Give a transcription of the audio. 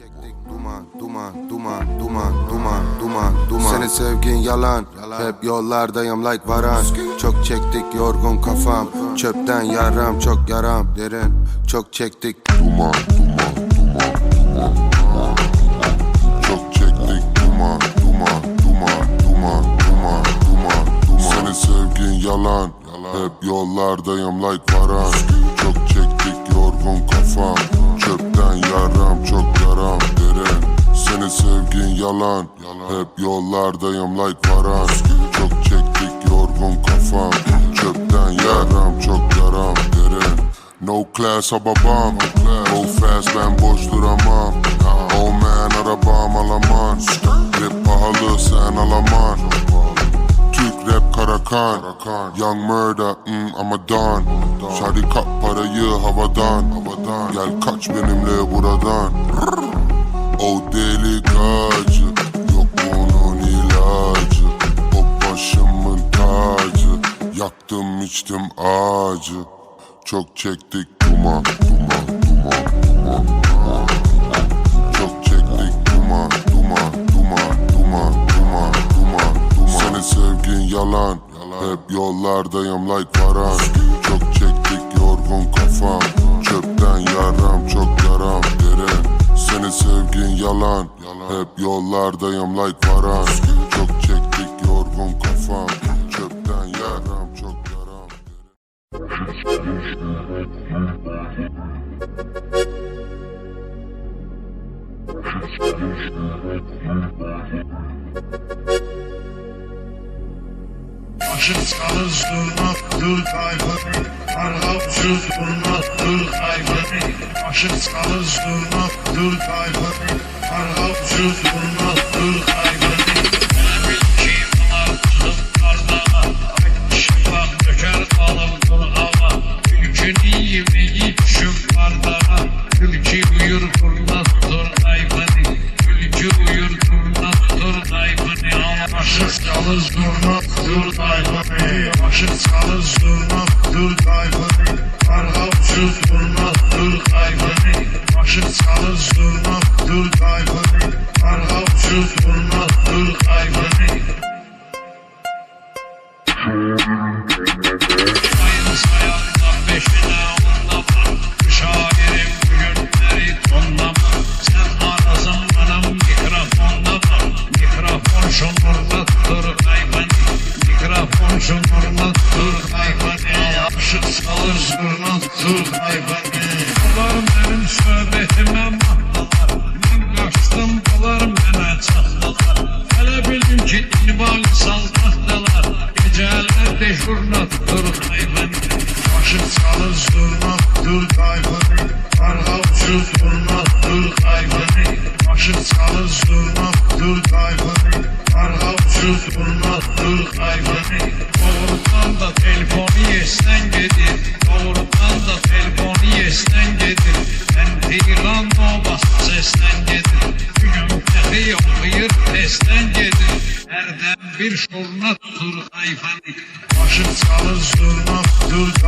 Çektik duman, duman, duman, duman, duman, duman, duman Senin sevgin yalan, hep yollardayım like varan Çok çektik yorgun kafam, çöpten yaram çok yaram Derin, çok çektik Duman, duman, duman, duman Çok çektik duman, duman, duman, duman, duman, duman, duman Senin sevgin yalan, hep yollardayım like varan Çok çektik yorgun kafam, çöpten yaram yalan, hep yollardayım like varan. Çok çektik yorgun kafam, çöpten yaram çok yaram derin. No class babam. Go fast ben boş duramam. Oh man arabam alaman Rap pahalı sen alaman Türk rap karakan. Young murder mm, I'm a don. Şadi kap parayı havadan. Gel kaç benimle buradan O deli gacı Yok bunun ilacı. O başımın tacı Yaktım içtim acı Çok çektik duman duman duman duman Çok çektik duman duman duman duman duman duman duman Senin sevgin yalan Hep yollardayım like varan. Çok çektik yorgun kafam Çöpten yaram yalan Hep yollardayım like varan. Çok çektik yorgun kafam. Çöpten yaram çok yaram. Çalız durma dur kaybını Arhavsız durma dur kaybını Arhavsız durma dur kaybını Döker alım durağıma Ülkünü yemeği düşüm bardağa Ülkü uyur durma dur hayvanı Ülkü uyur durma dur hayvanı Başım çalız durma dur hayvanı Başım çalız Bunlar benim söhbetime mahtalar Ben kaçtım bunlar bana çaktılar Hele bildim ki iman saltaktalar Geceler deşurna dur hayvan Başım çalır zurna dur hayvan Arhavsız durma dur hayvan Başım çalır zurna dur hayvan Arhavsız durma dur hayvan Doğrudan da telefonu yesten gedir Tehi okuyur testen gedir Erdem bir şurna dur hayvan. Başım çalır zurna dur